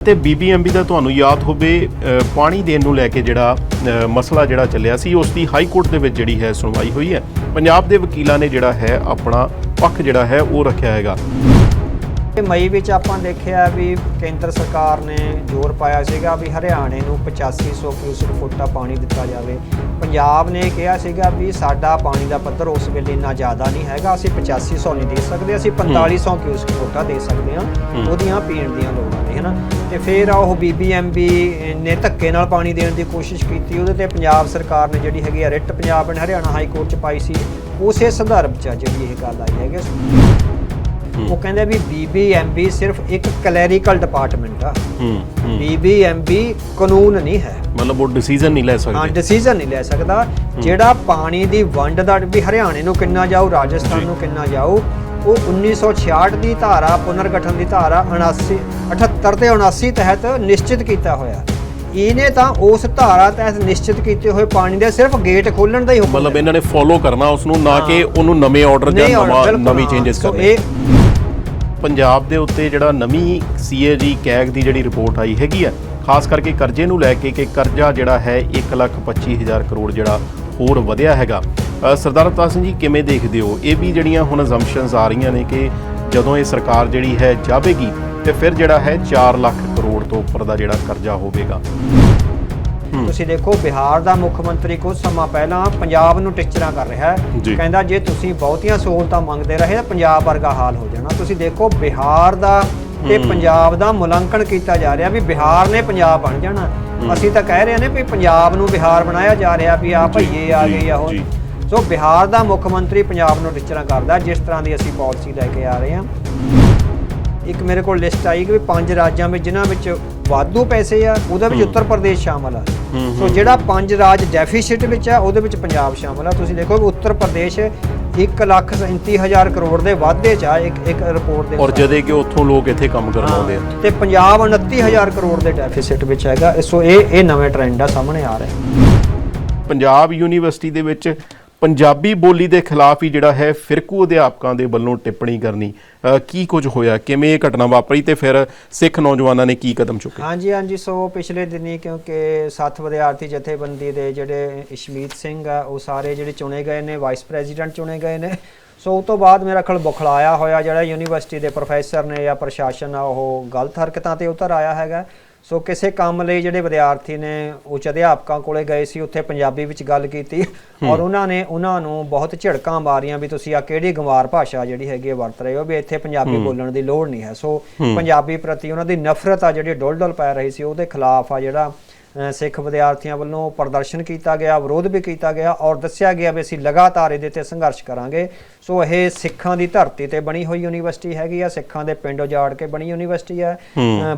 ਤੇ ਬੀਬੀਐਮਬੀ ਦਾ ਤੁਹਾਨੂੰ ਯਾਦ ਹੋਵੇ ਪਾਣੀ ਦੇਣ ਨੂੰ ਲੈ ਕੇ ਜਿਹੜਾ ਮਸਲਾ ਜਿਹੜਾ ਚੱਲਿਆ ਸੀ, ਉਸ ਦੀ ਹਾਈ ਕੋਰਟ ਦੇ ਵਿੱਚ ਜਿਹੜੀ ਹੈ ਸੁਣਵਾਈ ਹੋਈ ਹੈ। ਪੰਜਾਬ ਦੇ ਵਕੀਲਾਂ ਨੇ ਜਿਹੜਾ ਹੈ ਆਪਣਾ ਪੱਖ ਜਿਹੜਾ ਹੈ ਉਹ ਰੱਖਿਆ ਹੈਗਾ। ਤੇ ਮਈ ਵਿੱਚ ਆਪਾਂ ਦੇਖਿਆ ਵੀ ਕੇਂਦਰ ਸਰਕਾਰ ਨੇ ਜ਼ੋਰ ਪਾਇਆ ਸੀਗਾ ਵੀ ਹਰਿਆਣੇ ਨੂੰ 8500 ਕਿਊਸਕ ਫੁੱਟਾ ਪਾਣੀ ਦਿੱਤਾ ਜਾਵੇ। ਪੰਜਾਬ ਨੇ ਕਿਹਾ ਸੀਗਾ ਵੀ ਸਾਡਾ ਪਾਣੀ ਦਾ ਪੱਧਰ ਉਸ ਵੇਲੇ ਇੰਨਾ ਜ਼ਿਆਦਾ ਨਹੀਂ ਹੈਗਾ ਅਸੀਂ 8500 ਨਹੀਂ ਦੇ ਸਕਦੇ ਅਸੀਂ 4500 ਕਿਊਸਕ ਫੁੱਟਾ ਦੇ ਸਕਦੇ ਹਾਂ। ਉਹਦੀਆਂ ਪੀਣ ਦੀਆਂ ਲੋੜਾਂ ਨੇ ਹਨਾ? ਤੇ ਫਿਰ ਉਹ ਬੀਬੀਐਮਬੀ ਨੇ ਧੱਕੇ ਨਾਲ ਪਾਣੀ ਦੇਣ ਦੀ ਕੋਸ਼ਿਸ਼ ਕੀਤੀ ਉਹਦੇ ਤੇ ਪੰਜਾਬ ਸਰਕਾਰ ਨੇ ਜਿਹੜੀ ਹੈਗੀ writ Punjab and Haryana high court ਚ ਪਾਈ ਸੀ। ਉਸੇ ਸੰਦਰਭ ਚ ਜਿਹੜੀ ਇਹ ਗੱਲ ਆਈ ਹੈਗੀ। ਉਹ ਕਹਿੰਦੇ ਵੀ ਬੀਬੀਐਮਬੀ ਸਿਰਫ ਇੱਕ ਕਲੈਰੀਕਲ ਡਿਪਾਰਟਮੈਂਟ ਆ। ਹੂੰ ਹੂੰ। ਬੀਬੀਐਮਬੀ ਕਾਨੂੰਨ ਨਹੀਂ ਹੈ। ਮਤਲਬ ਉਹ ਡਿਸੀਜਨ ਨਹੀਂ ਲੈ ਹਾਂ ਸਕਦੇ ਡਿਸੀਜਨ ਨਹੀਂ ਲੈ ਸਕਦਾ। ਜਿਹੜਾ ਪਾਣੀ ਦੀ ਵੰਡ ਦਾ ਵੀ ਹਰਿਆਣੇ ਨੂੰ ਕਿੰਨਾ ਜਾਊ ਰਾਜਸਥਾਨ। ਨੂੰ ਕਿੰਨਾ ਜਾਊ ਉਹ 1966 ਦੀ ਧਾਰਾ ਪੁਨਰਗਠਨ ਦੀ ਧਾਰਾ 79 78 ਤੇ 79 ਤਹਿਤ ਨਿਸ਼ਚਿਤ ਕੀਤਾ ਹੋਇਆ। ਇਹਨੇ ਤਾਂ ਉਸ ਧਾਰਾ ਤਹਿਤ ਨਿਸ਼ਚਿਤ ਕੀਤੇ ਹੋਏ ਪਾਣੀ ਦੇ ਸਿਰਫ ਗੇਟ ਖੋਲਣ ਦਾ ਹੀ ਹੁਕਮ ਮਤਲਬ ਇਹਨਾਂ ਨੇ ਫੋਲੋ ਕਰਨਾ ਉਸ ਨੂੰ ਨਾ ਕਿ ਉਹਨੂੰ ਨਵੇਂ ਆਰਡਰ ਜਾਂ ਨਵਾਂ ਹਾਂ। ਚੇਂਜਸ ਕਰਨੇ। ਇਹ ਪੰਜਾਬ ਦੇ ਉੱਤੇ ਜਿਹੜਾ ਨਵੀਂ ਸੀਏਜੀ ਕੈਗ ਦੀ ਜਿਹੜੀ ਰਿਪੋਰਟ ਆਈ ਹੈਗੀ ਆ, ਖਾਸ ਕਰਕੇ ਕਰਜ਼ੇ ਨੂੰ ਲੈ ਕੇ ਕਿ ਕਰਜ਼ਾ ਜਿਹੜਾ ਹੈ 125000 ਕਰੋੜ ਜਿਹੜਾ ਹੋਰ ਵਧਿਆ ਹੈਗਾ। ਸਰਦਾਰ ਅਵਤਾਰ ਸਿੰਘ ਜੀ, ਕਿਵੇਂ ਦੇਖਦੇ ਹੋ? ਇਹ ਵੀ ਜਿਹੜੀਆਂ ਹੁਣ ਅਜ਼ੰਪਸ਼ਨਸ ਆ ਰਹੀਆਂ ਨੇ ਕਿ ਜਦੋਂ ਇਹ ਸਰਕਾਰ ਜਿਹੜੀ ਹੈ ਜਾਵੇਗੀ ਤੇ ਫਿਰ ਜਿਹੜਾ ਹੈ 4 ਲੱਖ ਕਰੋੜ ਤੋਂ ਉੱਪਰ ਦਾ ਜਿਹੜਾ ਕਰਜ਼ਾ ਹੋਵੇਗਾ। ਤੁਸੀਂ ਦੇਖੋ ਬਿਹਾਰ ਦਾ ਮੁੱਖ ਮੰਤਰੀ ਕੁਝ ਸਮਾਂ ਪਹਿਲਾਂ ਪੰਜਾਬ ਨੂੰ ਟਿਚਰਾਂ ਕਰ ਰਿਹਾ। ਹੈ। ਕਹਿੰਦਾ ਜੇ ਤੁਸੀਂ ਬਹੁਤੀਆਂ ਸਹੂਲਤਾਂ ਮੰਗਦੇ ਰਹੇ ਤਾਂ ਪੰਜਾਬ ਵਰਗਾ ਹਾਲ ਹੋ ਜਾਣਾ। ਤੁਸੀਂ ਦੇਖੋ ਬਿਹਾਰ ਦਾ ਤੇ। ਪੰਜਾਬ ਦਾ ਮੁਲਾਂਕਣ ਕੀਤਾ ਜਾ ਰਿਹਾ ਵੀ ਬਿਹਾਰ ਨੇ ਪੰਜਾਬ ਬਣ ਜਾਣਾ। ਅਸੀਂ ਤਾਂ ਕਹਿ ਰਹੇ ਨੇ ਵੀ ਪੰਜਾਬ ਨੂੰ ਬਿਹਾਰ ਬਣਾਇਆ ਜਾ ਰਿਹਾ ਵੀ ਆ ਭਈਏ ਆ ਗਏ ਆ ਉਹ। ਸੋ ਬਿਹਾਰ ਦਾ ਮੁੱਖ ਮੰਤਰੀ ਪੰਜਾਬ ਨੂੰ ਟਿਚਰਾਂ ਕਰਦਾ ਜਿਸ ਤਰ੍ਹਾਂ ਦੀ ਅਸੀਂ ਪਾਲਿਸੀ ਲੈ ਕੇ ਆ ਰਹੇ ਹਾਂ। ਇੱਕ ਮੇਰੇ ਕੋਲ ਲਿਸਟ ਆਈ ਕਿ ਵੀ ਪੰਜ ਰਾਜਾਂ ਵਿੱਚ ਜਿਨ੍ਹਾਂ ਵਿੱਚ ਵਾਧੂ ਪੈਸੇ ਆ ਉਹਦੇ ਵਿੱਚ। ਉੱਤਰ ਪ੍ਰਦੇਸ਼ ਸ਼ਾਮਲ ਆ ਸੋ। ਜਿਹੜਾ ਪੰਜ ਰਾਜ ਡੈਫੀਸਿਟ ਵਿੱਚ ਆ ਉਹਦੇ ਵਿੱਚ ਪੰਜਾਬ ਸ਼ਾਮਲ ਆ ਤੁਸੀਂ ਦੇਖੋ ਉੱਤਰ ਪ੍ਰਦੇਸ਼ 137000 ਕਰੋੜ ਦੇ ਵਾਧੇ ਚ ਆ ਇੱਕ ਇੱਕ ਰਿਪੋਰਟ ਦੇ ਔਰ। ਜਦੇ ਕਿ ਉੱਥੋਂ ਲੋਕ ਇੱਥੇ ਕੰਮ ਕਰਨ ਆਉਂਦੇ ਆ ਤੇ ਪੰਜਾਬ 29000 ਕਰੋੜ ਦੇ ਡੈਫੀਸਿਟ ਵਿੱਚ ਹੈਗਾ ਸੋ ਇਹ ਇਹ ਨਵੇਂ ਟ੍ਰੈਂਡ ਆ ਸਾਹਮਣੇ ਆ ਰਿਹਾ ਪੰਜਾਬ ਯੂਨੀਵਰਸਿਟੀ ਦੇ ਵਿੱਚ ਪੰਜਾਬੀ ਬੋਲੀ ਦੇ ਖਿਲਾਫ ਹੀ ਜਿਹੜਾ ਹੈ ਫਿਰਕੂ ਅਧਿਆਪਕਾਂ ਦੇ ਵੱਲੋਂ ਟਿੱਪਣੀ ਕਰਨੀ ਕੀ ਕੁਝ ਹੋਇਆ? ਕਿਵੇਂ ਇਹ ਘਟਨਾ ਵਾਪਰੀ ਤੇ ਫਿਰ ਸਿੱਖ ਨੌਜਵਾਨਾਂ ਨੇ ਕੀ ਕਦਮ ਚੁੱਕੇ? ਹਾਂਜੀ ਹਾਂਜੀ, ਸੋ ਪਿਛਲੇ ਦਿਨੀ ਕਿਉਂਕਿ ਸੱਤ ਵਿਦਿਆਰਥੀ ਜਥੇਬੰਦੀ ਦੇ ਜਿਹੜੇ ਇਸ਼ਮੀਤ ਸਿੰਘ ਆ, ਉਹ ਸਾਰੇ ਜਿਹੜੇ ਚੁਣੇ ਗਏ ਨੇ ਵਾਈਸ ਪ੍ਰੈਜ਼ੀਡੈਂਟ ਚੁਣੇ ਗਏ ਨੇ। ਸੋ ਉਸ ਤੋਂ ਬਾਅਦ ਮੇਰਾ ਖਲ ਬੁਖਲਾਇਆ ਹੋਇਆ ਜਿਹੜਾ ਯੂਨੀਵਰਸਿਟੀ ਦੇ ਪ੍ਰੋਫੈਸਰ ਨੇ ਜਾਂ ਪ੍ਰਸ਼ਾਸਨ ਆ, ਉਹ ਗਲਤ ਹਰਕਤਾਂ ਤੇ ਉਤਰ ਆਇਆ ਹੈਗਾ। ਸੋ ਕਿਸੇ ਕੰਮ ਲਈ ਜਿਹੜੇ ਵਿਦਿਆਰਥੀ ਨੇ ਉੱਚ ਅਧਿਆਪਕਾਂ ਕੋਲੇ ਗਏ ਸੀ ਉੱਥੇ ਪੰਜਾਬੀ ਵਿੱਚ ਗੱਲ ਕੀਤੀ ਔਰ ਉਹਨਾਂ ਨੇ ਉਹਨਾਂ ਨੂੰ ਬਹੁਤ ਝਿੜਕਾਂ ਮਾਰੀਆਂ ਵੀ ਤੁਸੀਂ ਆ ਕਿਹੜੀ ਗੰਵਾਰ ਭਾਸ਼ਾ ਜਿਹੜੀ ਹੈਗੀ ਵਰਤ ਰਹੇ ਹੋ ਵੀ ਇੱਥੇ ਪੰਜਾਬੀ ਬੋਲਣ ਦੀ ਲੋੜ ਨਹੀਂ ਹੈ। ਸੋ ਪੰਜਾਬੀ ਪ੍ਰਤੀ ਉਹਨਾਂ ਦੀ ਨਫ਼ਰਤ ਆ ਜਿਹੜੀ ਡੁੱਲ-ਡੁੱਲ ਪੈ ਰਹੀ ਸੀ ਉਹਦੇ ਖਿਲਾਫ ਆ ਜਿਹੜਾ ਸਿੱਖ ਵਿਦਿਆਰਥੀਆਂ ਵੱਲੋਂ ਪ੍ਰਦਰਸ਼ਨ ਕੀਤਾ ਗਿਆ ਵਿਰੋਧ ਵੀ ਕੀਤਾ ਗਿਆ ਔਰ ਦੱਸਿਆ ਗਿਆ ਵੀ ਅਸੀਂ ਲਗਾਤਾਰ ਇਹਦੇ ਤੇ ਸੰਘਰਸ਼ ਕਰਾਂਗੇ। ਸੋ ਇਹ ਸਿੱਖਾਂ ਦੀ ਧਰਤੀ ਤੇ ਬਣੀ ਹੋਈ ਯੂਨੀਵਰਸਿਟੀ ਹੈਗੀ ਆ ਸਿੱਖਾਂ ਦੇ ਪਿੰਡ ਉਜਾੜ ਕੇ ਬਣੀ ਯੂਨੀਵਰਸਿਟੀ ਹੈ।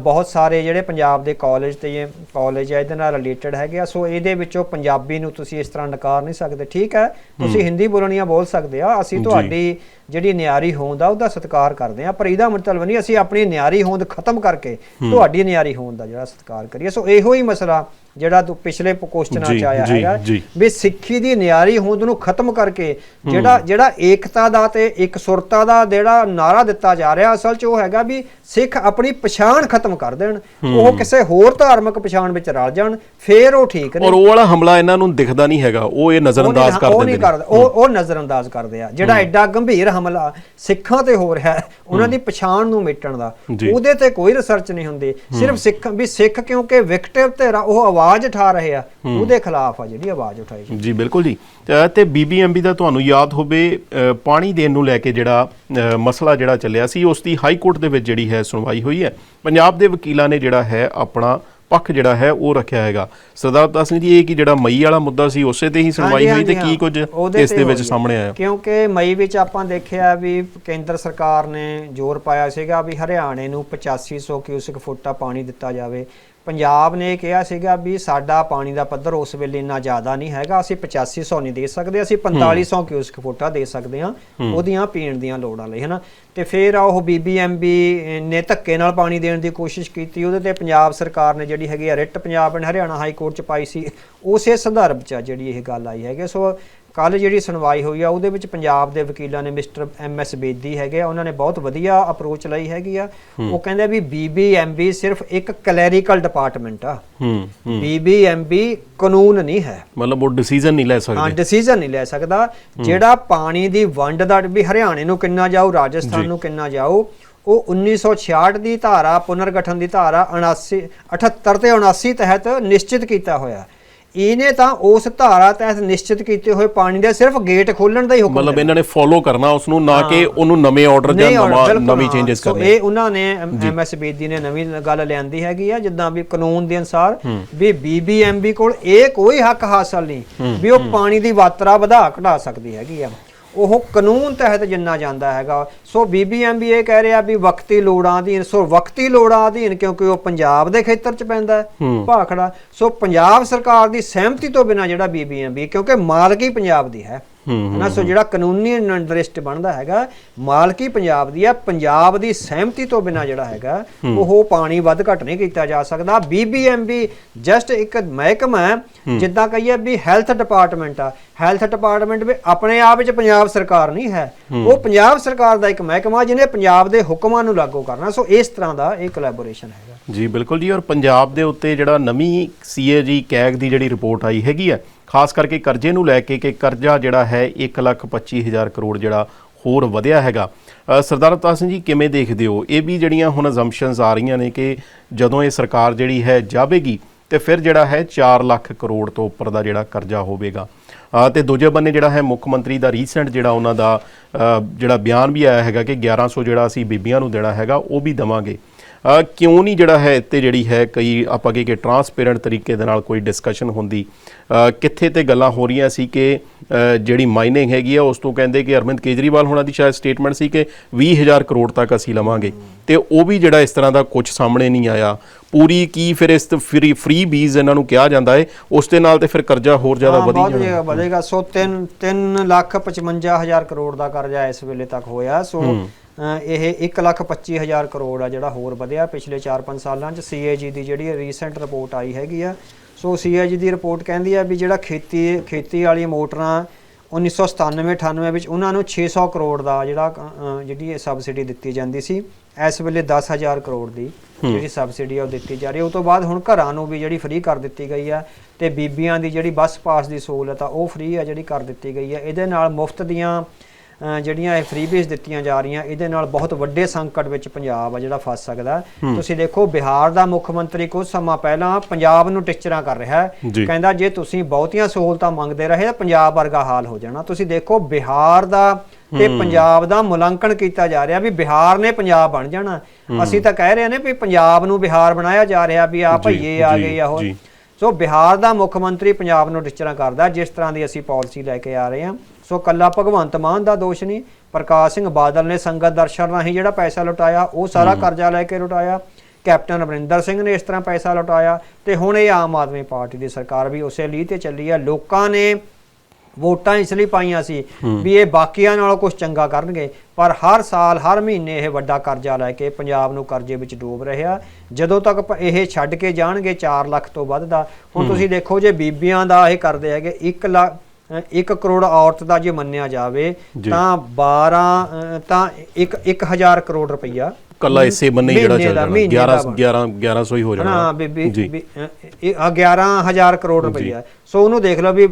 ਬਹੁਤ ਸਾਰੇ ਜਿਹੜੇ ਪੰਜਾਬ ਦੇ ਕਾਲਜ ਤੇ ਇਹ ਕਾਲਜ ਹੈ ਇਹਦੇ ਨਾਲ ਰਿਲੇਟਡ ਹੈਗੇ ਆ। ਸੋ ਇਹਦੇ ਵਿੱਚੋਂ ਪੰਜਾਬੀ ਨੂੰ ਤੁਸੀਂ ਇਸ ਤਰ੍ਹਾਂ ਨਕਾਰ ਨਹੀਂ ਸਕਦੇ ਠੀਕ ਹੈ? ਤੁਸੀਂ ਹਿੰਦੀ ਬੋਲਣੀਆਂ ਬੋਲ ਸਕਦੇ ਆ। ਅਸੀਂ। ਤੁਹਾਡੀ ਜਿਹੜੀ ਨਿਆਰੀ ਹੋਂਦ ਆ ਉਹਦਾ ਸਤਿਕਾਰ ਕਰਦੇ ਆ ਪਰ ਇਹਦਾ ਮਤਲਬ ਨਹੀਂ ਅਸੀਂ ਆਪਣੀ ਨਿਆਰੀ ਹੋਂਦ ਖਤਮ ਕਰਕੇ ਤੁਹਾਡੀ ਨਿਆਰੀ ਹੋਂਦ ਦਾ ਜਿਹੜਾ ਸਤਿਕਾਰ ਕਰੀਏ। ਸੋ ਇਹੋ ਹੀ ਮਸਲਾ ਜਿਹੜਾ ਤੂੰ ਪਿਛਲੇ ਕੁਐਸਚਨਾਂ ਚ ਆਇਆ ਹੈਗਾ। ਵੀ ਸਿੱਖੀ ਦੀ ਨਿਆਰੀ ਹੋਂਦ ਨੂੰ ਖਤਮ ਕਰਕੇ ਜਿਹੜਾ ਜਿਹੜਾ ਏਕਤਾ ਦਾ ਤੇ ਇੱਕ ਸੁਰਤਾ ਦਾ ਜਿਹੜਾ ਨਾਰਾ ਦਿੱਤਾ ਜਾ ਰਿਹਾ ਅਸਲ 'ਚ ਉਹ ਹੈਗਾ ਵੀ ਸਿੱਖ ਆਪਣੀ ਪਛਾਣ ਖਤਮ ਕਰ ਦੇਣ ਉਹ ਕਿਸੇ ਹੋਰ ਧਾਰਮਿਕ ਪਛਾਣ ਵਿੱਚ ਰਲ ਜਾਣ ਫੇਰ ਉਹ ਠੀਕ ਨੇ। ਔਰ ਉਹ ਵਾਲਾ ਹਮਲਾ ਇਹਨਾਂ ਨੂੰ ਦਿਖਦਾ ਨਹੀਂ ਹੈਗਾ ਉਹ ਇਹ ਨਜ਼ਰਅੰਦਾਜ਼ ਕਰ ਦਿੰਦੇ ਨੇ। ਉਹ ਉਹ ਨਜ਼ਰਅੰਦਾਜ਼ ਕਰਦੇ ਆ ਜਿਹੜਾ ਐਡਾ ਗੰਭੀਰ ਹਮਲਾ ਸਿੱਖਾਂ ਤੇ ਹੋ ਰਿਹਾ ਹੈ ਉਹਨਾਂ ਦੀ ਪਛਾਣ ਨੂੰ ਮਿਟਣ ਦਾ। ਉਹਦੇ ਤੇ ਕੋਈ ਰਿਸਰਚ ਨਹੀਂ ਹੁੰਦੀ ਸਿਰਫ ਸਿੱਖ ਵੀ ਸਿੱਖ ਕਿਉਂਕਿ ਵਿਕਟਿਵ ਤੇ ਉਹ ਆਵਾਜ਼ ਉਠਾ ਰਹੇ ਆ ਉਹਦੇ ਖਿਲਾਫ ਆ ਜਿਹੜੀ ਆਵਾਜ਼ ਉਠਾਈ ਜਾਂਦੀ। ਜੀ ਬਿਲਕੁਲ ਜੀ। ਤੇ ਬੀਬੀਐਮਬੀ ਦਾ ਤੁਹਾਨੂੰ ਯਾਦ ਹੋਵੇ ਪਾਣੀ ਦੇਣ ਨੂੰ ਲੈ ਕੇ ਜਿਹੜਾ ਮਸਲਾ ਜਿਹੜਾ ਚੱਲਿਆ ਸੀ ਉਸ ਦੀ ਹਾਈ ਕੋਰਟ ਦੇ ਵਿੱਚ ਜਿਹੜੀ ਹੈ ਸੁਣਵਾਈ ਹੋਈ ਹੈ। ਪੰਜਾਬ ਦੇ ਵਕੀਲਾਂ ਨੇ ਜਿਹੜਾ ਹੈ ਆਪਣਾ ਪੱਖ ਜਿਹੜਾ ਹੈ ਉਹ ਰੱਖਿਆ ਹੈਗਾ। ਸਰਦਾਰ ਅਵਤਾਰ ਸਿੰਘ ਜੀ ਇਹ ਕੀ ਜਿਹੜਾ ਮਈ ਵਾਲਾ ਮੁੱਦਾ ਸੀ ਉਸੇ ਤੇ ਹੀ ਸੁਣਵਾਈ ਹੋਈ ਤੇ ਕੀ ਕੁਝ ਇਸ ਦੇ ਵਿੱਚ। ਸਾਹਮਣੇ ਆਇਆ? ਕਿਉਂਕਿ ਮਈ ਵਿੱਚ ਆਪਾਂ ਦੇਖਿਆ ਵੀ ਕੇਂਦਰ ਸਰਕਾਰ ਨੇ ਜ਼ੋਰ ਪਾਇਆ ਸੀਗਾ ਵੀ ਹਰਿਆਣੇ ਨੂੰ 8500 ਕਿਊਸਕ ਫੁੱਟਾ ਪਾਣੀ ਦਿੱਤਾ ਜਾਵੇ। ਪੰਜਾਬ ਨੇ ਕਿਹਾ ਸੀਗਾ ਵੀ ਸਾਡਾ ਪਾਣੀ ਦਾ ਪੱਧਰ ਉਸ ਵੇਲੇ ਇੰਨਾ ਜ਼ਿਆਦਾ ਨਹੀਂ ਹੈਗਾ ਅਸੀਂ 8500 ਨਹੀਂ ਦੇ ਸਕਦੇ ਅਸੀਂ 4500 ਕਿਊਸਕ ਫੁੱਟਾ ਦੇ ਸਕਦੇ ਹਾਂ ਉਹਦੀਆਂ ਪੀਣ ਦੀਆਂ ਲੋੜਾਂ ਲਈ ਹਨਾ? ਤੇ ਫਿਰ ਉਹ ਬੀਬੀਐਮਬੀ ਨੇ ਧੱਕੇ ਨਾਲ ਪਾਣੀ ਦੇਣ ਦੀ ਕੋਸ਼ਿਸ਼ ਕੀਤੀ ਉਹਦੇ ਤੇ ਪੰਜਾਬ ਸਰਕਾਰ ਨੇ ਜਿਹੜੀ ਹੈਗੀ writ Punjab and Haryana high court ਚ ਪਾਈ ਸੀ ਉਸੇ ਸੰਦਰਭ ਚ ਜਿਹੜੀ ਇਹ ਗੱਲ ਆਈ ਹੈਗੀ। ਸੋ ਕੱਲ ਜਿਹੜੀ ਸੁਣਵਾਈ ਹੋਈ ਆ ਉਹਦੇ ਵਿੱਚ ਪੰਜਾਬ ਦੇ ਵਕੀਲਾਂ ਨੇ ਮਿਸਟਰ ਐਮ ਐਸ ਬੇਦੀ ਹੈਗੇ ਆ ਉਹਨਾਂ ਨੇ ਬਹੁਤ ਵਧੀਆ ਅਪਰੋਚ ਲਈ ਹੈਗੀ ਆ। ਉਹ ਕਹਿੰਦੇ ਵੀ ਬੀਬੀਐਮਬੀ ਸਿਰਫ ਇੱਕ ਕਲੈਰੀਕਲ ਡਿਪਾਰਟਮੈਂਟ ਆ। ਹੂੰ ਹੂੰ। ਬੀਬੀਐਮਬੀ ਕਾਨੂੰਨ ਨਹੀਂ ਹੈ। ਮਤਲਬ ਉਹ ਡਿਸੀਜਨ ਨਹੀਂ ਲੈ ਹਾਂ ਸਕਦੇ ਡਿਸੀਜਨ ਨਹੀਂ ਲੈ ਸਕਦਾ। ਜਿਹੜਾ ਪਾਣੀ ਦੀ ਵੰਡ ਦਾ ਵੀ ਹਰਿਆਣੇ ਨੂੰ ਕਿੰਨਾ ਜਾਊ ਰਾਜਸਥਾਨ ਨੂੰ ਕਿੰਨਾ ਜਾਊ ਉਹ 1966 ਦੀ ਧਾਰਾ ਪੁਨਰਗਠਨ ਦੀ ਧਾਰਾ 79 78 ਤੇ 79 ਤਹਿਤ ਨਿਸ਼ਚਿਤ ਕੀਤਾ ਹੋਇਆ। ਇਹਨੇ ਤਾਂ ਉਸ ਧਾਰਾ ਤਹਿਤ ਨਿਸ਼ਚਿਤ ਕੀਤੇ ਹੋਏ ਪਾਣੀ ਦੇ ਸਿਰਫ ਗੇਟ ਖੋਲਣ ਦਾ ਹੀ ਹੁਕਮ ਮਤਲਬ ਇਹਨਾਂ ਨੇ ਫੋਲੋ ਕਰਨਾ ਉਸ ਨੂੰ ਨਾ ਕਿ ਉਹਨੂੰ ਨਵੇਂ ਆਰਡਰ ਜਾਂ ਨਵਾਂ ਨਵੀਂ। ਚੇਂਜਸ ਕਰਨੇ ਇਹ ਉਹਨਾਂ ਨੇ ਐਮਐਸ ਬੇਦੀ ਨੇ ਨਵੀਂ ਗੱਲ ਲਿਆਂਦੀ ਹੈਗੀ ਆ ਜਿੱਦਾਂ ਵੀ ਕਾਨੂੰਨ ਦੇ ਅਨਸਾਰ ਵੀ ਬੀਬੀਐਮਬੀ ਕੋਲ ਇਹ ਕੋਈ ਹੱਕ ਹਾਸਲ ਨਹੀਂ ਵੀ ਉਹ ਪਾਣੀ ਦੀ ਮਾਤਰਾ ਵਧਾ ਘਟਾ ਸਕਦੀ ਹੈਗੀ ਆ। ਉਹ ਕਾਨੂੰਨ ਤਹਿਤ ਜਿੰਨਾ ਜਾਂਦਾ ਹੈਗਾ। ਸੋ ਬੀਬੀਐਮਬੀ ਇਹ ਕਹਿ ਰਿਹਾ ਵੀ ਵਕਤੀ ਲੋੜਾਂ ਅਧੀਨ ਸੋ ਵਕਤੀ ਲੋੜਾਂ ਅਧੀਨ ਕਿਉਂਕਿ ਉਹ ਪੰਜਾਬ ਦੇ ਖੇਤਰ ਚ ਪੈਂਦਾ ਹੈ ਭਾਖੜਾ। ਸੋ ਪੰਜਾਬ ਸਰਕਾਰ ਦੀ ਸਹਿਮਤੀ ਤੋਂ ਬਿਨਾ ਜਿਹੜਾ ਬੀਬੀਐਮਬੀ ਕਿਉਂਕਿ ਮਾਲਕੀ ਪੰਜਾਬ ਦੀ ਹੈ। ਨਾ ਸੋ ਜਿਹੜਾ ਕਾਨੂੰਨੀ ਨਿਰਦਿਸ਼ਟ ਬਣਦਾ ਹੈਗਾ ਮਾਲਕੀ ਪੰਜਾਬ ਦੀ ਹੈ ਪੰਜਾਬ ਦੀ ਸਹਿਮਤੀ ਤੋਂ ਬਿਨਾ ਜਿਹੜਾ ਹੈਗਾ ਉਹ ਪਾਣੀ ਵੱਧ ਘਟ ਨਹੀਂ ਕੀਤਾ ਜਾ ਸਕਦਾ। ਬੀਬੀਐਮਬੀ ਜਸਟ ਇੱਕ ਮਹਿਕਮਾ ਹੈ ਜਿੱਦਾਂ ਕਹੀਏ ਵੀ ਹੈਲਥ ਡਿਪਾਰਟਮੈਂਟ ਆ। ਹੈਲਥ ਡਿਪਾਰਟਮੈਂਟ ਵੀ ਆਪਣੇ ਆਪ ਵਿੱਚ ਪੰਜਾਬ ਸਰਕਾਰ ਨਹੀਂ ਹੈ। ਉਹ ਪੰਜਾਬ ਸਰਕਾਰ ਦਾ ਇੱਕ ਮਹਿਕਮਾ ਜਿਹਨੇ ਪੰਜਾਬ ਦੇ ਹੁਕਮਾਂ ਨੂੰ ਲਾਗੂ ਕਰਨਾ। ਸੋ ਇਸ ਤਰ੍ਹਾਂ ਦਾ ਇਹ ਕੋਲੈਬੋਰੇਸ਼ਨ ਹੈਗਾ। ਜੀ ਬਿਲਕੁਲ ਜੀ। ਔਰ ਪੰਜਾਬ ਦੇ ਉੱਤੇ ਜਿਹੜਾ ਨਵੀਂ ਸੀਏਜੀ ਕੈਗ ਦੀ ਜਿਹੜੀ ਰਿਪੋਰਟ ਆਈ ਹੈਗੀ ਹੈ ਖਾਸ ਕਰਕੇ ਕਰਜ਼ੇ ਨੂੰ ਲੈ ਕੇ ਕਿ ਕਰਜ਼ਾ ਜਿਹੜਾ ਹੈ 125000 ਕਰੋੜ ਜਿਹੜਾ ਹੋਰ ਵਧਿਆ ਹੈਗਾ। ਸਰਦਾਰ ਅਵਤਾਰ ਸਿੰਘ ਜੀ ਕਿਵੇਂ ਦੇਖਦੇ ਹੋ? ਇਹ ਵੀ ਜਿਹੜੀਆਂ ਹੁਣ ਅਜ਼ੰਪਸ਼ਨਸ ਆ ਰਹੀਆਂ ਨੇ ਕਿ ਜਦੋਂ ਇਹ ਸਰਕਾਰ ਜਿਹੜੀ ਹੈ ਜਾਵੇਗੀ ਤੇ ਫਿਰ ਜਿਹੜਾ ਹੈ 4 ਲੱਖ ਕਰੋੜ ਤੋਂ ਉੱਪਰ ਦਾ ਜਿਹੜਾ ਕਰਜ਼ਾ ਹੋਵੇਗਾ। ਅ, ਤੇ ਦੂਜੇ ਬੰਨੇ ਜਿਹੜਾ ਹੈ ਮੁੱਖ ਮੰਤਰੀ ਦਾ ਰੀਸੈਂਟ ਜਿਹੜਾ ਉਹਨਾਂ ਦਾ ਜਿਹੜਾ ਬਿਆਨ ਵੀ ਆਇਆ ਹੈਗਾ ਕਿ 1100 ਜਿਹੜਾ ਅਸੀਂ ਬੀਬੀਆਂ ਨੂੰ ਦੇਣਾ ਹੈਗਾ ਉਹ ਵੀ ਦਵਾਂਗੇ। ਕਿਉਂ ਨਹੀਂ ਜਿਹੜਾ ਹੈ ਇੱਥੇ ਜਿਹੜੀ ਹੈ ਕਈ ਆਪਾਂ ਕਹੀ ਕਿ ਟਰਾਂਸਪੇਰੈਂਟ ਤਰੀਕੇ ਦੇ ਨਾਲ ਕੋਈ ਡਿਸਕਸ਼ਨ ਹੁੰਦੀ। ਕਿੱਥੇ ਤੇ ਗੱਲਾਂ ਹੋ ਰਹੀਆਂ ਸੀ ਕਿ ਜਿਹੜੀ ਮਾਈਨਿੰਗ ਹੈਗੀ ਆ ਉਸ ਤੋਂ ਕਹਿੰਦੇ ਕਿ ਅਰਵਿੰਦ ਕੇਜਰੀਵਾਲ ਹੋਣਾ ਦੀ ਸ਼ਾਇਦ ਸਟੇਟਮੈਂਟ ਸੀ ਕਿ 20000 ਕਰੋੜ ਤੱਕ ਅਸੀਂ ਲਵਾਂਗੇ। ਤੇ ਉਹ ਵੀ ਜਿਹੜਾ ਇਸ ਤਰ੍ਹਾਂ ਦਾ ਕੁਝ ਸਾਹਮਣੇ ਨਹੀਂ ਆਇਆ। ਪੂਰੀ ਕੀ ਫਿਰ ਇਸ ਫ੍ਰੀ ਫ੍ਰੀ ਬੀਜ਼ ਇਹਨਾਂ ਨੂੰ ਕਿਹਾ ਜਾਂਦਾ ਹੈ ਉਸ ਦੇ ਨਾਲ ਤੇ ਫਿਰ ਕਰਜ਼ਾ ਹੋਰ ਜ਼ਿਆਦਾ ਵਧੀ ਜਾਣਾ। ਵਧੇਗਾ। ਸੋ 3 3 ਲੱਖ 55 ਹਜ਼ਾਰ ਕਰੋੜ ਦਾ ਕਰਜ਼ਾ ਇਸ ਵੇਲੇ ਤੱਕ ਹੋਇਆ। ਸੋ ਇਹ 1 ਲੱਖ 25 ਹਜ਼ਾਰ ਕਰੋੜ ਆ ਜਿਹੜਾ ਹੋਰ ਵਧਿਆ ਪਿਛਲੇ 4-5 ਸਾਲਾਂ ਚ ਸੀਏਜੀ ਦੀ ਜਿਹੜੀ ਰੀਸੈਂਟ ਰਿਪੋਰਟ ਆਈ ਹੈਗੀ ਆ। ਸੋ ਸੀਏਜੀ ਦੀ ਰਿਪੋਰਟ ਕਹਿੰਦੀ ਆ ਵੀ ਜਿਹੜਾ ਖੇਤੀ ਖੇਤੀ ਵਾਲੀ ਮੋਟਰਾਂ 1997-98 ਵਿੱਚ ਉਹਨਾਂ ਨੂੰ 600 ਕਰੋੜ ਦਾ ਜਿਹੜਾ ਜਿਹੜੀ ਇਹ ਸਬਸਿਡੀ ਦਿੱਤੀ ਜਾਂਦੀ ਸੀ ਇਸ ਵੇਲੇ 10000 ਕਰੋੜ ਦੀ ਜਿਹੜੀ ਸਬਸਿਡੀ ਆ ਉਹ ਦਿੱਤੀ ਜਾ ਰਹੀ ਹੈ ਉਹ ਤੋਂ ਬਾਅਦ ਹੁਣ ਘਰਾਂ ਨੂੰ ਵੀ ਜਿਹੜੀ ਫ੍ਰੀ ਕਰ ਦਿੱਤੀ ਗਈ ਆ ਤੇ ਬੀਬੀਆਂ ਦੀ ਜਿਹੜੀ ਬੱਸ ਪਾਸ ਦੀ ਸਹੂਲਤ ਆ ਉਹ ਫ੍ਰੀ ਆ ਜਿਹੜੀ ਕਰ ਦਿੱਤੀ ਗਈ ਆ। ਇਹਦੇ ਨਾਲ ਮੁਫਤ ਦੀਆਂ ਜਿਹੜੀਆਂ ਇਹ ਫ੍ਰੀ ਬੇਸ ਦਿੱਤੀਆਂ ਜਾ ਰਹੀਆਂ ਇਹਦੇ ਨਾਲ ਬਹੁਤ ਵੱਡੇ ਸੰਕਟ ਵਿੱਚ ਪੰਜਾਬ ਆ ਜਿਹੜਾ ਫਸ ਸਕਦਾ। ਤੁਸੀਂ ਦੇਖੋ ਬਿਹਾਰ ਦਾ ਮੁੱਖ ਮੰਤਰੀ ਕੁਝ ਸਮਾਂ ਪਹਿਲਾਂ ਪੰਜਾਬ ਨੂੰ ਟਿਚਰਾਂ ਕਰ ਰਿਹਾ ਹੈ। ਕਹਿੰਦਾ ਜੇ ਤੁਸੀਂ ਬਹੁਤੀਆਂ ਸਹੂਲਤਾਂ ਮੰਗਦੇ ਰਹੇ ਤਾਂ ਪੰਜਾਬ ਵਰਗਾ ਹਾਲ ਹੋ ਜਾਣਾ। ਤੁਸੀਂ ਦੇਖੋ ਬਿਹਾਰ ਦਾ ਤੇ ਪੰਜਾਬ ਦਾ ਮੁਲਾਂਕਣ ਕੀਤਾ ਜਾ ਰਿਹਾ ਵੀ ਬਿਹਾਰ ਨੇ ਪੰਜਾਬ ਬਣ ਜਾਣਾ। ਅਸੀਂ ਤਾਂ ਕਹਿ ਰਹੇ ਨੇ ਵੀ ਪੰਜਾਬ ਨੂੰ ਬਿਹਾਰ ਬਣਾਇਆ ਜਾ ਰਿਹਾ ਵੀ ਆ ਭਈਏ ਆ ਗਏ ਆ ਉਹ। ਸੋ ਬਿਹਾਰ ਦਾ ਮੁੱਖ ਮੰਤਰੀ ਪੰਜਾਬ ਨੂੰ ਟਿਚਰਾਂ ਕਰਦਾ ਜਿਸ ਤਰ੍ਹਾਂ ਦੀ ਅਸੀਂ ਪਾਲਿਸੀ ਲੈ ਕੇ ਆ ਰਹੇ ਹਾਂ। ਸੋ ਕੱਲਾ ਭਗਵੰਤ ਮਾਨ ਦਾ ਦੋਸ਼ ਨਹੀਂ ਪ੍ਰਕਾਸ਼ ਸਿੰਘ ਬਾਦਲ ਨੇ ਸੰਗਤ ਦਰਸ਼ਨ ਰਾਹੀਂ ਜਿਹੜਾ ਪੈਸਾ ਲੁਟਾਇਆ ਉਹ ਸਾਰਾ ਕਰਜ਼ਾ ਲੈ ਕੇ ਲੁਟਾਇਆ। ਕੈਪਟਨ ਅਮਰਿੰਦਰ ਸਿੰਘ ਨੇ ਇਸ ਤਰ੍ਹਾਂ ਪੈਸਾ ਲੁਟਾਇਆ ਤੇ ਹੁਣ ਇਹ ਆਮ ਆਦਮੀ ਪਾਰਟੀ ਦੀ ਸਰਕਾਰ ਵੀ ਉਸੇ ਲੀਹ ਤੇ ਚੱਲੀ ਆ ਲੋਕਾਂ ਨੇ ਵੋਟਾਂ ਇਸ ਲਈ ਪਾਈਆਂ ਸੀ ਵੀ ਇਹ ਬਾਕੀਆਂ ਨਾਲੋਂ ਕੁਝ ਚੰਗਾ ਕਰਨਗੇ ਪਰ ਹਰ ਸਾਲ ਹਰ ਮਹੀਨੇ ਇਹ ਵੱਡਾ ਕਰਜ਼ਾ ਲੈ ਕੇ ਪੰਜਾਬ ਨੂੰ ਕਰਜ਼ੇ ਵਿੱਚ ਡੋਬ ਰਿਹਾ ਜਦੋਂ ਤੱਕ ਇਹ ਛੱਡ ਕੇ ਜਾਣਗੇ 4 ਲੱਖ ਤੋਂ ਵੱਧ ਦਾ ਹੁਣ ਤੁਸੀਂ ਦੇਖੋ ਜੇ ਬੀਬੀਆਂ ਦਾ ਇਹ ਕਰਦੇ ਹੈਗੇ 1 ਲੱਖ 1 ਕਰੋੜ ਔਰਤ ਦਾ ਜੇ ਮੰਨਿਆ ਜਾਵੇ। ਤਾਂ 12 ਅ, ਤਾਂ 1 1000 ਕਰੋੜ ਰੁਪਈਆ ਕੱਲਾ ਇਸੇ ਬੰਨੇ ਜਿਹੜਾ ਚੱਲ ਜਾਣਾ। ਮਹੀਨੇ 11 ਦਾ। 11 1100 ਹੀ ਹੋ ਜਾਣਾ। ਹਾਂ ਬੀਬੀ ਇਹ ਆ 11000 ਕਰੋੜ ਰੁਪਈਆ। ਸੋ ਉਹਨੂੰ ਦੇਖ ਲਓ ਵੀ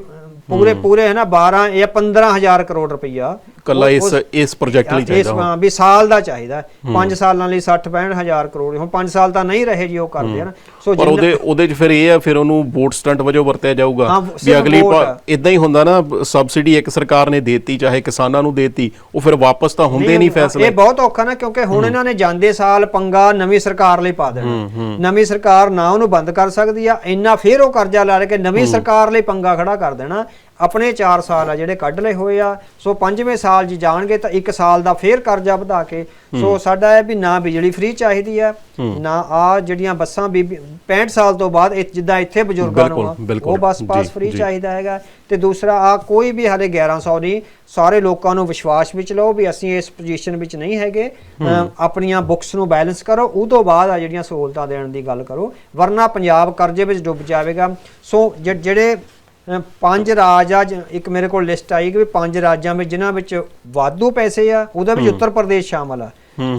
ਪੂਰੇ ਪੂਰੇ ਹੈ ਨਾ 12 ਜਾਂ 15000 ਕਰੋੜ ਰੁਪਈਆ ਕੱਲਾ ਇਸ ਇਸ ਪ੍ਰੋਜੈਕਟ ਲਈ ਚਾਹੀਦਾ। ਹਾਂ, ਵੀ ਸਾਲ ਦਾ ਚਾਹੀਦਾ 5 ਸਾਲਾਂ ਲਈ 60 65000 ਕਰੋੜ ਹੁਣ 5 ਸਾਲ ਤਾਂ ਨਹੀਂ ਰਹੇ ਜੀ ਉਹ ਕਰਦੇ ਹਨ। ਸੋ ਪਰ ਉਹਦੇ ਉਹਦੇ ਚ ਫਿਰ ਇਹ ਆ ਫਿਰ ਉਹਨੂੰ ਵੋਟ ਸਟੰਟ ਵਜੋਂ ਵਰਤਿਆ ਜਾਊਗਾ। ਵੀ ਅਗਲੀ। ਇਦਾਂ ਹੀ ਹੁੰਦਾ ਨਾ ਸਬਸਿਡੀ ਇੱਕ ਸਰਕਾਰ ਨੇ ਦੇਤੀ ਚਾਹੇ ਕਿਸਾਨਾਂ ਨੂੰ ਦੇਤੀ ਉਹ ਫਿਰ ਵਾਪਸ ਤਾਂ ਹੁੰਦੇ ਨਹੀਂ ਫੈਸਲੇ ਇਹ ਬਹੁਤ ਔਖਾ ਨਾ ਕਿਉਂਕਿ ਹੁਣ ਇਹਨਾਂ ਨੇ ਜਾਂਦੇ ਸਾਲ ਪੰਗਾ ਨਵੀਂ ਸਰਕਾਰ ਲਈ ਪਾ ਦੇਣਾ। ਨਵੀਂ ਸਰਕਾਰ ਨਾ ਉਹਨੂੰ ਬੰਦ ਕਰ ਸਕਦੀ ਆ ਇੰਨਾ ਫੇਰ ਉਹ ਕਰਜ਼ਾ ਲਾ ਕੇ ਨਵੀਂ ਸਰਕਾਰ ਲਈ ਪੰਗਾ ਖੜਾ ਕਰ ਦੇਣਾ। ਆਪਣੇ 4 ਸਾਲ ਆ ਜਿਹੜੇ ਕੱਢ ਲਏ ਹੋਏ ਆ। ਸੋ ਪੰਜਵੇਂ ਸਾਲ ਜੀ ਜਾਣਗੇ ਤਾਂ ਇੱਕ ਸਾਲ ਦਾ ਫੇਰ ਕਰਜ਼ਾ ਵਧਾ ਕੇ ਸੋ ਸਾਡਾ ਇਹ ਵੀ ਨਾ ਬਿਜਲੀ ਫ੍ਰੀ ਚਾਹੀਦੀ ਆ ਨਾ ਆ ਜਿਹੜੀਆਂ ਬੱਸਾਂ ਵੀ 65 ਸਾਲ ਤੋਂ ਬਾਅਦ ਜਿੱਦਾਂ ਇੱਥੇ ਬਜ਼ੁਰਗਾਂ ਨੂੰ। ਉਹ ਬੱਸ ਪਾਸ ਫ੍ਰੀ। ਚਾਹੀਦਾ ਹੈਗਾ। ਤੇ ਦੂਸਰਾ ਆ ਕੋਈ ਵੀ ਹਾਲੇ 1100 ਨਹੀਂ ਸਾਰੇ ਲੋਕਾਂ ਨੂੰ ਵਿਸ਼ਵਾਸ ਵਿੱਚ ਲਓ ਵੀ ਅਸੀਂ ਇਸ ਪੋਜੀਸ਼ਨ ਵਿੱਚ ਨਹੀਂ ਹੈਗੇ। ਆਪਣੀਆਂ ਬੁੱਕਸ ਨੂੰ ਬੈਲੈਂਸ ਕਰੋ ਉਹ ਤੋਂ ਬਾਅਦ ਆ ਜਿਹੜੀਆਂ ਸਹੂਲਤਾਂ ਦੇਣ ਦੀ ਗੱਲ ਕਰੋ ਵਰਨਾ ਪੰਜਾਬ ਕਰਜ਼ੇ ਵਿੱਚ ਡੁੱਬ ਜਾਵੇਗਾ। ਸੋ ਜਿਹੜੇ ਪੰਜ ਰਾਜ ਆ ਇੱਕ ਮੇਰੇ ਕੋਲ ਲਿਸਟ ਆਈ ਕਿ ਪੰਜ ਰਾਜਾਂ ਵਿੱਚ ਜਿਨ੍ਹਾਂ ਵਿੱਚ ਵਾਧੂ ਪੈਸੇ ਆ ਉਹਦੇ ਵਿੱਚ ਉੱਤਰ ਪ੍ਰਦੇਸ਼ ਸ਼ਾਮਲ ਆ।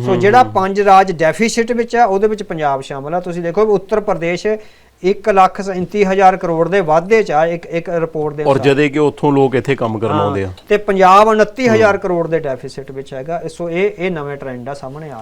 ਸੋ ਜਿਹੜਾ ਪੰਜ ਰਾਜ ਡੈਫਿਸਿਟ ਵਿੱਚ ਆ ਉਹਦੇ ਵਿੱਚ ਪੰਜਾਬ ਸ਼ਾਮਲ ਆ। ਤੁਸੀਂ ਦੇਖੋ ਉੱਤਰ ਪ੍ਰਦੇਸ਼ 1 ਲੱਖ 37 ਹਜ਼ਾਰ ਕਰੋੜ ਦੇ ਵਾਧੇ ਚ ਆ ਇੱਕ ਇੱਕ ਰਿਪੋਰਟ ਦੇ ਔਰ। ਜਦੇ ਕਿ ਉੱਥੋਂ ਲੋਕ ਇੱਥੇ ਕੰਮ ਕਰਨ ਆਉਂਦੇ ਆ। ਤੇ ਪੰਜਾਬ 29000 ਕਰੋੜ ਦੇ ਡੈਫਿਸਿਟ ਵਿੱਚ ਹੈਗਾ। ਸੋ ਇਹ ਇਹ ਨਵੇਂ ਟ੍ਰੈਂਡ ਆ ਸਾਹਮਣੇ ਆ